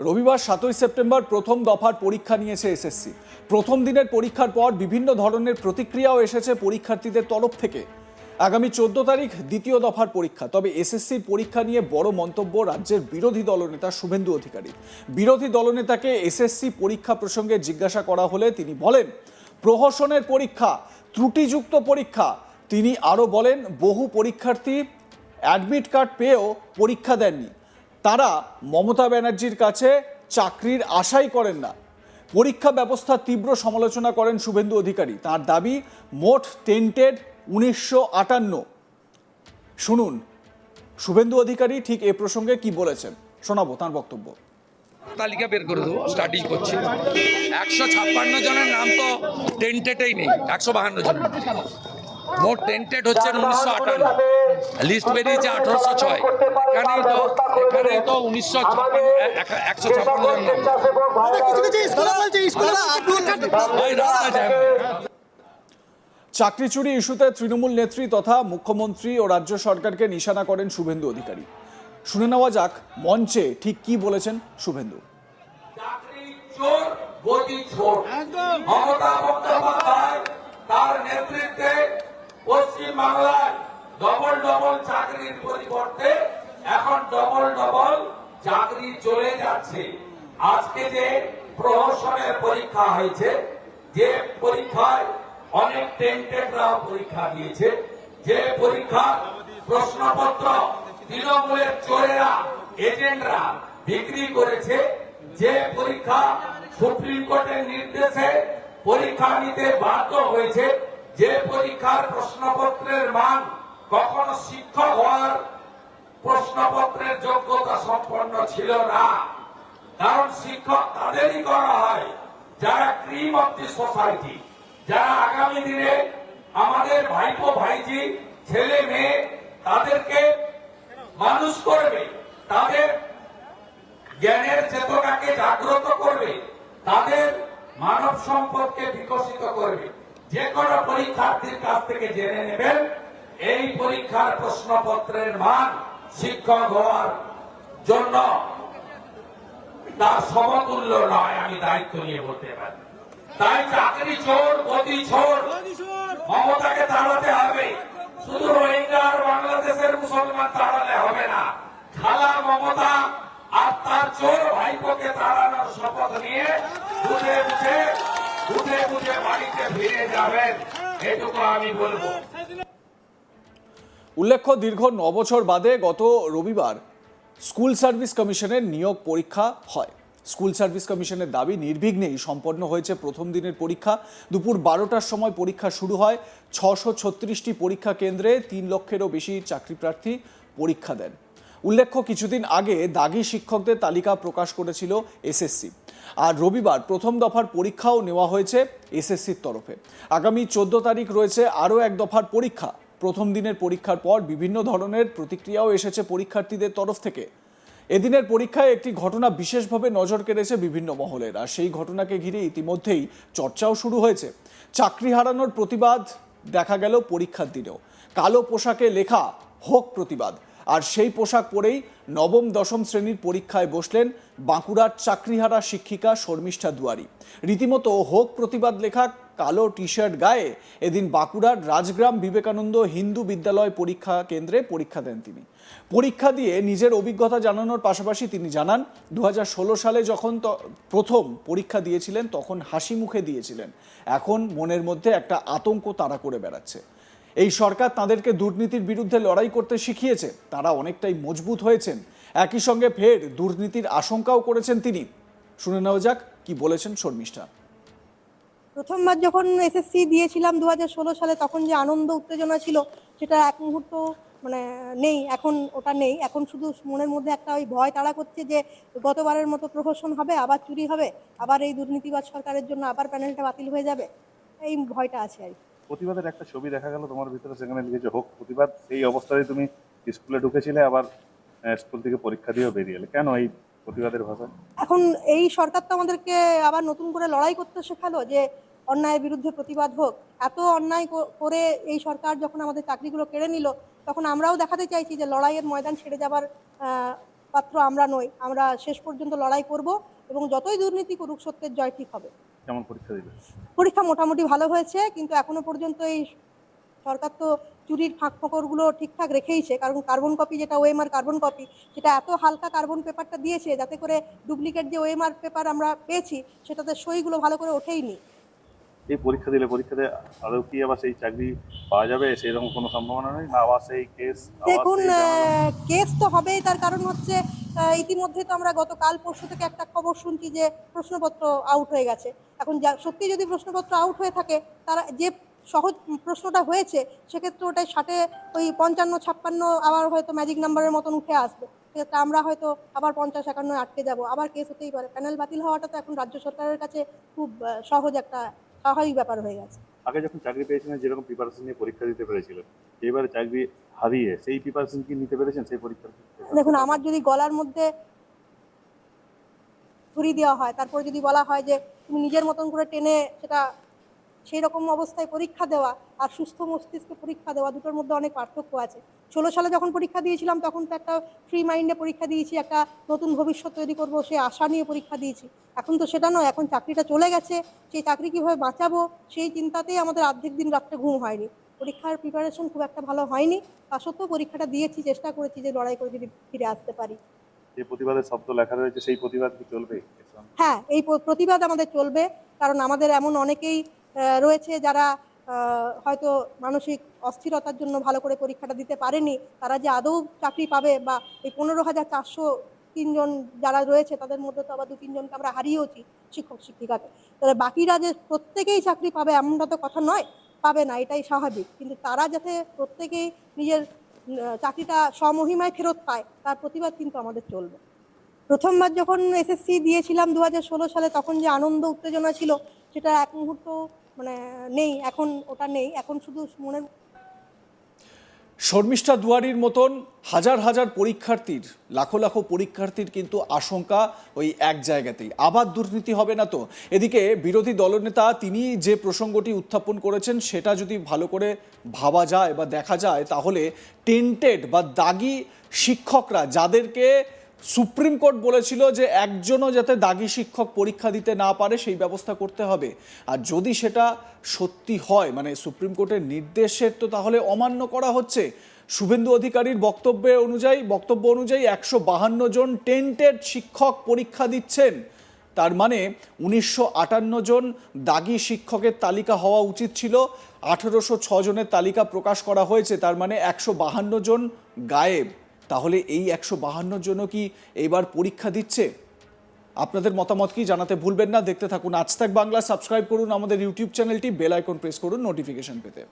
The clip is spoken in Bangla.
রবিবার সাতই সেপ্টেম্বর প্রথম দফার পরীক্ষা নিয়েছে এসএসসি প্রথম দিনের পরীক্ষার পর বিভিন্ন ধরনের প্রতিক্রিয়াও এসেছে পরীক্ষার্থীদের তরফ থেকে। আগামী চোদ্দ তারিখ দ্বিতীয় দফার পরীক্ষা, তবে এসএসসির পরীক্ষা নিয়ে বড় মন্তব্য রাজ্যের বিরোধী দলনেতা শুভেন্দু অধিকারী বিরোধী দলনেতাকে এসএসসি পরীক্ষা প্রসঙ্গে জিজ্ঞাসা করা হলে তিনি বলেন, প্রহসনের পরীক্ষা, ত্রুটিযুক্ত পরীক্ষা। তিনি আরও বলেন, বহু পরীক্ষার্থী অ্যাডমিট কার্ড পেয়েও পরীক্ষা দেননি। তারা মমতা ব্যানার্জির কাছে চাকরির আশাই করেন না। পরীক্ষা ব্যবস্থার তীব্র সমালোচনা করেন শুভেন্দু অধিকারী। তার দাবি, মোট টেন্টেড উনিশশো আটান্ন। শুনুন, শুভেন্দু অধিকারী ঠিক এ প্রসঙ্গে কি বলেছেন? শোনাবো তার বক্তব্য। তালিকা বের করে দেবো স্টাডি করছি। একশো ছাপ্পান্ন জনের নাম তো টেন্টেডই নেই, একশো বাহান্ন জনের। মোট টেন্টেড হচ্ছে উনিশশো আটান্ন। লিস্ট বেরিয়েছে আঠারোশো ছয় এখানেই তো এখানেই তো উনিশশো ছাপ্পান্ন একশো ছাপ্পান্ন চাকরি চুরি ইস্যুতে তৃণমূল নেত্রী তথা মুখ্যমন্ত্রী ও রাজ্য সরকারকে নিশানা করেন শুভেন্দু অধিকারী। শুনে নেওয়া যাক মঞ্চে ঠিক কি বলেছেন শুভেন্দু। তার নেতৃত্বে পশ্চিম বাংলায় ডবল ডবল চাকরির পরিবর্তে এখন ডবল ডবল চাকরি চলে যাচ্ছে। আজকে যে প্রহসনের পরীক্ষা হয়েছে, যে পরীক্ষায় অনেক টেন্টেডরাও পরীক্ষা দিয়েছে। যে পরীক্ষার প্রশ্নপত্র তৃণমূলের চোরেরা এজেন্টরা বিক্রি করেছে, যে পরীক্ষা সুপ্রিম কোর্টের নির্দেশে পরীক্ষা নিতে বাধ্য হয়েছে, যে পরীক্ষার প্রশ্নপত্রের মান কখনো শিক্ষক হওয়ার প্রশ্নপত্রের যোগ্যতা সম্পন্ন ছিল না। কারণ শিক্ষক তাদেরই করা হয়, যারা ক্রিম অফ দি সোসাইটি। যারা আগামী দিনে আমাদের ভাইপো ভাইজি, ছেলে মেয়ে, তাদেরকে মানুষ করবে, তাদের জ্ঞানের চেতনাকে জাগ্রত করবে, তাদের মানব সম্পদকে বিকশিত করবে। যে কোনো পরীক্ষার্থীর কাছ থেকে জেনে নেবেন এই পরীক্ষার প্রশ্নপত্রের মান শিক্ষক হওয়ার জন্য তার সমতুল্য নয়, আমি দায়িত্ব নিয়ে বলতে পারি। তাই চাকরি চোর গতি চোর মমতাকে তাড়াতে হবে। শুধু রোহিঙ্গা আর বাংলাদেশের মুসলমান তাড়ালে হবে না। খালা মমতা আর তার চোর ভাইপোকে তাড়ানোর শপথ নিয়ে বুঝে বুঝে বুঝে বুঝে বাড়িতে ফিরে যাবেন। এটুকু আমি বলব। উল্লেখ্য, দীর্ঘ ন বছর বাদে গত রবিবার স্কুল সার্ভিস কমিশনের নিয়োগ পরীক্ষা হয়। স্কুল সার্ভিস কমিশনের দাবি নির্বিঘ্নেই সম্পন্ন হয়েছে প্রথম দিনের পরীক্ষা। দুপুর বারোটার সময় পরীক্ষা শুরু হয়। ছশো ছত্রিশটি পরীক্ষা কেন্দ্রে তিন লক্ষেরও বেশি চাকরি প্রার্থী পরীক্ষা দেন। উল্লেখ্য, কিছুদিন আগে দাগি শিক্ষকদের তালিকা প্রকাশ করেছিল এসএসসি। আর রবিবার প্রথম দফার পরীক্ষাও নেওয়া হয়েছে এসএসসির তরফে। আগামী চোদ্দ তারিখ রয়েছে আরও এক দফার পরীক্ষা। প্রথম দিনের পরীক্ষার পর বিভিন্ন ধরনের প্রতিক্রিয়াও এসেছে পরীক্ষার্থীদের তরফ থেকে। এদিনের পরীক্ষায় একটি ঘটনা বিশেষভাবে নজর কেড়েছে বিভিন্ন মহলের, আর সেই ঘটনাকে ঘিরে ইতিমধ্যেই চর্চাও শুরু হয়েছে। চাকরি হারানোর প্রতিবাদ, দেখা গেল পরীক্ষার দিনেও। কালো পোশাকে লেখা হোক প্রতিবাদ। আর সেই পোশাক পরেই নবম, দশম শ্রেণির পরীক্ষায় বসলেন বাঁকুড়ার চাকরিহারা শিক্ষিকা শর্মিষ্ঠা দুয়ারি। রীতিমতো হোক প্রতিবাদ লেখা কালো টি শার্ট গায়ে এদিন বাঁকুড়ার রাজগ্রাম বিবেকানন্দ হিন্দু বিদ্যালয় পরীক্ষা কেন্দ্রে পরীক্ষা দেন তিনি। পরীক্ষা দিয়ে নিজের অভিজ্ঞতা জানানোর পাশাপাশি তিনি জানান দু হাজার ষোলো সালে যখন প্রথম পরীক্ষা দিয়েছিলেন তখন হাসি মুখে দিয়েছিলেন। এখন মনের মধ্যে একটা আতঙ্ক তাড়া করে বেড়াচ্ছে। এই সরকার তাদেরকে দুর্নীতির বিরুদ্ধে লড়াই করতে শিখিয়েছে। তারা অনেকটাই মজবুত হয়েছেন। একই সঙ্গে ফের দুর্নীতির আশঙ্কাও করেছেন তিনি। শুনে নেওয়া যাক কি বলেছেন শর্মিষ্ঠা। প্রথমবার যখন এসএসসি দিয়েছিলাম দু হাজার ষোলো সালে, তখন যে আনন্দ, উত্তেজনা ছিল, সেটা এক মুহূর্ত মানে নেই, এখন ওটা নেই। এখন শুধু মনের মধ্যে একটা ওই ভয় তাড়া করছে যে গতবারের মতো প্রহসন হবে, আবার চুরি হবে, আবার এই দুর্নীতিবাজ সরকারের জন্য আবার প্যানেলটা বাতিল হয়ে যাবে। এই ভয়টা আছে আর কি। প্রতিবাদের একটা ছবি দেখা গেল তোমার ভিতরে সেখানে লিখেছে, হোক, প্রতিবাদ। এই অবস্থায় তুমি স্কুলে ঢুকেছিলে, আবার স্কুল থেকে পরীক্ষা দিয়েও বেরিয়ে এলে। কেন এই প্রতিবাদের ভাষা? এখন এই সরকার তো আমাদেরকে আবার নতুন করে লড়াই করতে শেখালো যে অন্যায়ের বিরুদ্ধে প্রতিবাদ হোক। এত অন্যায় করে এই সরকার যখন আমাদের চাকরিগুলো কেড়ে নিল, তখন আমরাও দেখাতে চাইছি যে লড়াইয়ের ময়দান ছেড়ে যাবার পাত্র আমরা নই। আমরা শেষ পর্যন্ত লড়াই করব এবং যতই দুর্নীতি করুক, সত্যের জয় ঠিক হবে। কেমন পরীক্ষা দিলে পরীক্ষা মোটামুটি ভালো হয়েছে কিন্তু এখনও পর্যন্ত এই সরকার তো চুরির ফাঁক ফোকরগুলো ঠিকঠাক রেখেইছে কারণ কার্বন কপি যেটা ওএমআর কার্বন কপি সেটা এত হালকা কার্বন পেপারটা দিয়েছে যাতে করে ডুপ্লিকেট যে ওএমআর পেপার আমরা পেয়েছি সেটাতে সইগুলো ভালো করে ওঠেইনি। এই পরীক্ষা দিলে পরীক্ষাতে আদৌ কি আবার সেই চাকরি পাওয়া যাবে? সেরকম কোনো সম্ভাবনা নেই? না আবার সেই কেস দেখুন কেস তো হবেই তার কারণ হচ্ছে ইতিমধ্যে তো আমরা গতকাল পরশু থেকে একটা খবর শুনছি যে প্রশ্নপত্র আউট হয়ে গেছে। এখন যা, সত্যি যদি প্রশ্নপত্র আউট হয়ে থাকে, তারা যে সহজ প্রশ্নটা হয়েছে, সেক্ষেত্রে ওটাই ষাটে ওই পঞ্চান্ন, ছাপ্পান্ন আবার হয়তো ম্যাজিক নাম্বারের মতন উঠে আসবে। সেক্ষেত্রে আমরা হয়তো আবার পঞ্চাশ, একান্ন আটকে যাব। আবার কেস হতেই পারে। প্যানেল বাতিল হওয়াটা তো এখন রাজ্য সরকারের কাছে খুব সহজ একটা স্বাভাবিক ব্যাপার হয়ে গেছে আগে যখন চাকরি পেয়েছিলেন যেরকম প্রিপারেশন নিয়ে পরীক্ষা দিতে পেরেছিলেন এবারে চাকরি হারিয়ে সেই প্রিপারেশন কি নিতে পেরেছেন সেই পরীক্ষা? দেখুন আমার যদি গলার মধ্যে ছুরি দেওয়া হয় তারপর যদি বলা হয় যে তুমি নিজের মতন করে টেনে সেটা সেই রকম অবস্থায় পরীক্ষা দেওয়া আর সুস্থ মস্তিষ্কে পরীক্ষা দেওয়া দুটোর মধ্যে অনেক পার্থক্য আছে। ষোলো সালে যখন পরীক্ষা দিয়েছিলাম তখন তো একটা ফ্রি মাইন্ডে পরীক্ষা দিয়েছি একটা নতুন ভবিষ্যৎ তৈরি করব সেই আশা নিয়ে পরীক্ষা দিয়েছি। এখন তো সেটা নয় এখন চাকরিটা চলে গেছে সেই চাকরি কীভাবে বাঁচাবো সেই চিন্তাতেই আমাদের অর্ধেক দিন রাত্রে ঘুম হয়নি। পরীক্ষার প্রিপারেশন খুব একটা ভালো হয়নি তা সত্ত্বেও পরীক্ষাটা দিয়েছি চেষ্টা করেছি যে লড়াই করে যদি ফিরে আসতে পারি। যে প্রতিবাদের শব্দ লেখা রয়েছে সেই প্রতিবাদ কি চলবে? হ্যাঁ এই প্রতিবাদ আমাদের চলবে কারণ আমাদের এমন অনেকেই রয়েছে যারা হয়তো মানসিক অস্থিরতার জন্য ভালো করে পরীক্ষাটা দিতে পারেনি, তারা যে আদৌ চাকরি পাবে বা এই পনেরো হাজার চারশো তিনজন যারা রয়েছে, তাদের মধ্যে তো আবার দু তিনজনকে আমরা হারিয়েওছি শিক্ষক শিক্ষিকাকে। তাহলে বাকিরা যে প্রত্যেকেই চাকরি পাবে এমনটা তো কথা নয়, পাবে না, এটাই স্বাভাবিক। কিন্তু তারা যাতে প্রত্যেকেই নিজের চাকরিটা স্বমহিমায় ফেরত পায়, তার প্রতিবাদ কিন্তু আমাদের চলবে। প্রথমবার যখন এসএসসি দিয়েছিলাম দু হাজার ষোলো সালে, তখন যে আনন্দ, উত্তেজনা ছিল সেটা এক মুহূর্ত মানে নেই, এখন ওটা নেই, এখন শুধু মনের শর্মিষ্ঠা দুয়ারির মতন হাজার হাজার পরীক্ষার্থীর, লাখো লাখো পরীক্ষার্থীর কিন্তু আশঙ্কা ওই এক জায়গাতেই। আবার দুর্নীতি হবে না তো? এদিকে বিরোধী দলনেতা তিনি যে প্রসঙ্গটি উত্থাপন করেছেন, সেটা যদি ভালো করে ভাবা যায় বা দেখা যায়, তাহলে টেন্টেড বা দাগি শিক্ষকরা যাদেরকে সুপ্রিম কোর্ট বলেছিল যে একজনও যাতে দাগি শিক্ষক পরীক্ষা দিতে না পারে, সেই ব্যবস্থা করতে হবে। আর যদি সেটা সত্যি হয় মানে সুপ্রিম কোর্টের নির্দেশের তো তাহলে অমান্য করা হচ্ছে। শুভেন্দু অধিকারীর বক্তব্যে অনুযায়ী, বক্তব্য অনুযায়ী একশো বাহান্ন জন টেন্টেড শিক্ষক পরীক্ষা দিচ্ছেন। তার মানে উনিশশো আটান্ন জন দাগি শিক্ষকের তালিকা হওয়া উচিত ছিল। আঠেরোশো জনের তালিকা প্রকাশ করা হয়েছে, তার মানে একশো বাহান্ন জন গায়েব। তাহলে এই একশো বাহান্নর জন্য কি এবার পরীক্ষা দিচ্ছে? আপনাদের মতামত কি জানাতে ভুলবেন না? দেখতে থাকুন আজ তাক বাংলা, সাবস্ক্রাইব করুন আমাদের ইউটিউব চ্যানেলটি, বেল আইকন প্রেস করুন নোটিফিকেশন পেতে।